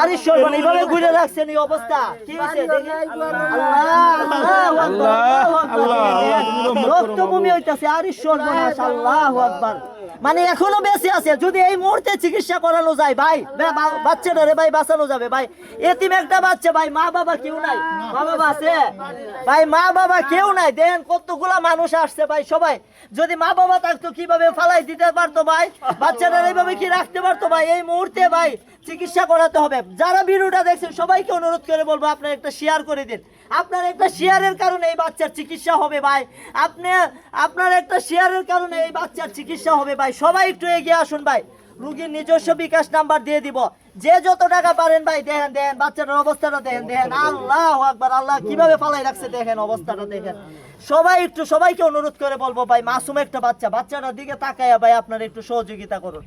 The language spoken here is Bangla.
আরে সর্বনাশ, এইভাবে ঘুরে রাখছেন এই অবস্থা। কি হয়েছে? রক্তভূমি আরে আকবার। মানে এখনও বেঁচে আছে, যদি এই মুহূর্তে চিকিৎসা করানো যায়, ভাই, বা- বা- বাচ্চাটারে ভাই, বাঁচানো যাবে, ভাই। এতিম একটা বাচ্চা, ভাই, মা বাবা কেউ নাই। মা বাবা আছে? ভাই, মা বাবা কেউ নাই। দেন কতগুলা মানুষ আসছে, ভাই, সবাই। যদি মা বাবা থাকতো, কীভাবে ফালাই দিতে পারতো, ভাই? বাচ্চাটার এইভাবে কি রাখতে পারতো, ভাই? এই মুহূর্তে, ভাই, চিকিৎসা করাতে হবে। যারা ভিডিওটা দেখছেন, সবাইকে অনুরোধ করে বলব, আপনার একটা শেয়ার করে দিন। আপনার একটা শেয়ারের কারণে এই বাচ্চার চিকিৎসা হবে ভাই। আপনি, আপনার একটা শেয়ারের কারণে এই বাচ্চার চিকিৎসা হবে ভাই। সবাই একটু এগিয়ে আসুন ভাই। রুগীর নিজস্ব বিকাশ নাম্বার দিয়ে দিব। যে যত টাকা পারেন ভাই, দেখেন দেখেন, বাচ্চাটার অবস্থাটা দেখেন দেখেন। আল্লাহ আকবার, আল্লাহ কীভাবে ফালাই রাখছে দেখেন অবস্থাটা দেখেন। সবাই একটু, সবাইকে অনুরোধ করে বলব ভাই, মাসুম একটা বাচ্চা, বাচ্চাটার দিকে তাকায়া ভাই, আপনার একটু সহযোগিতা করুন।